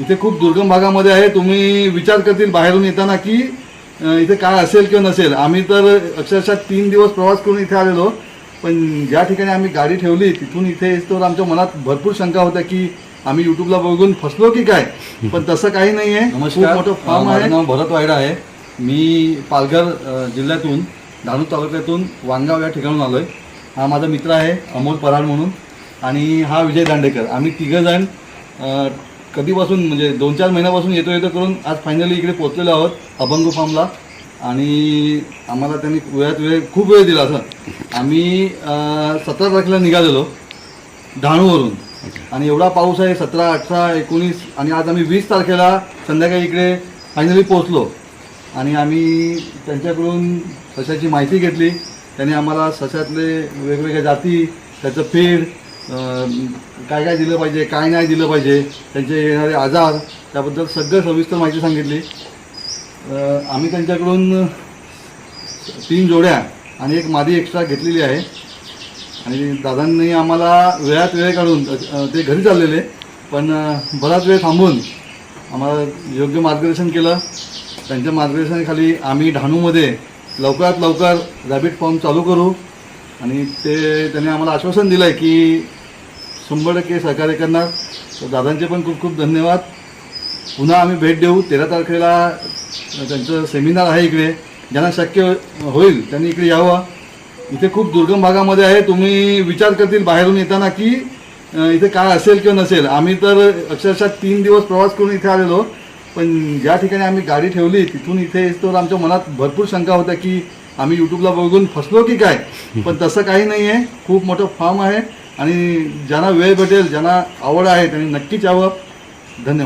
इथे खूप दुर्गम भागामध्ये आहे. तुम्ही विचार करतील बाहेरून येताना की इथे काय असेल किंवा नसेल. आम्ही तर अक्षरशः तीन दिवस प्रवास करून इथे आलेलो. पण ज्या ठिकाणी आम्ही गाडी ठेवली तिथून इथे येतो आमच्या मनात भरपूर शंका होत्या की आम्ही युट्यूबला बघून फसलो की काय? पण तसं काही नाही आहे मोठं फार्म आहे. नाव भरत वायडा आहे. मी पालघर जिल्ह्यातून डहाणू तालुक्यातून वांगाव या ठिकाणून आलो आहे हा माझा मित्र आहे अमोल पराड म्हणून. आणि हा विजय दांडेकर. आम्ही तिघंजण कधीपासून म्हणजे दोन चार महिन्यापासून येतो येतो करून आज फायनली इकडे पोहोचलेलो आहोत अभंग फार्मला आणि आम्हाला त्यांनी वेळात वेळ खूप वेळ दिला असं. आम्ही सतरा तारखेला निघालेलो डहाणूवरून आणि एवढा पाऊस आहे सतरा अठरा एकोणीस आणि आज आम्ही वीस तारखेला संध्याकाळी इकडे फायनली पोहोचलो. आणि आम्ही त्यांच्याकडून सशाची माहिती घेतली. त्यांनी आम्हाला सशातले वेगवेगळ्या जाती त्याचं फीड काय काय दिलं पाहिजे काय नाही दिलं पाहिजे त्यांचे येणारे आजार त्याबद्दल सगळं सविस्तर माहिती सांगितली. आम्ही त्यांच्याकडून तीन जोड्या आणि एक मादी एक्स्ट्रा घेतलेली आहे. आणि दादांनी आम्हाला वेळात वेळ काढून ते घरी चाललेले पण बराच वेळ थांबून आम्हाला योग्य मार्गदर्शन केलं. त्यांच्या मार्गदर्शनाखाली आम्ही डहाणूमध्ये लवकरात लवकर रॅबिट फॉर्म चालू करू. आणि ते त्यांनी आम्हाला आश्वासन दिलं आहे की शंभर टक्के सहकार्य करणार. तर दादांचे पण खूप खूप धन्यवाद. पुन्हा आम्ही भेट देऊ. तेरा तारखेला त्यांचं सेमिनार आहे इकडे. ज्यांना शक्य होईल त्यांनी इकडे यावं. इथे खूप दुर्गम भागामध्ये आहे. तुम्ही विचार करतील बाहेरून येताना की इथे काय असेल किंवा नसेल. आम्ही तर अक्षरशः तीन दिवस प्रवास करून इथे आलेलो. पण ज्या ठिकाणी आम्ही गाडी ठेवली तिथून इथे येतो आमच्या मनात भरपूर शंका होत्या की आम्ही यूट्यूबला बघून फसलो की काय? पण तसं काही नाही आहे खूप मोठं फार्म आहे. आणि ज्यांना वेळ भेटेल ज्यांना आवड आहे त्यांनी नक्कीच यावं. धन्यवाद.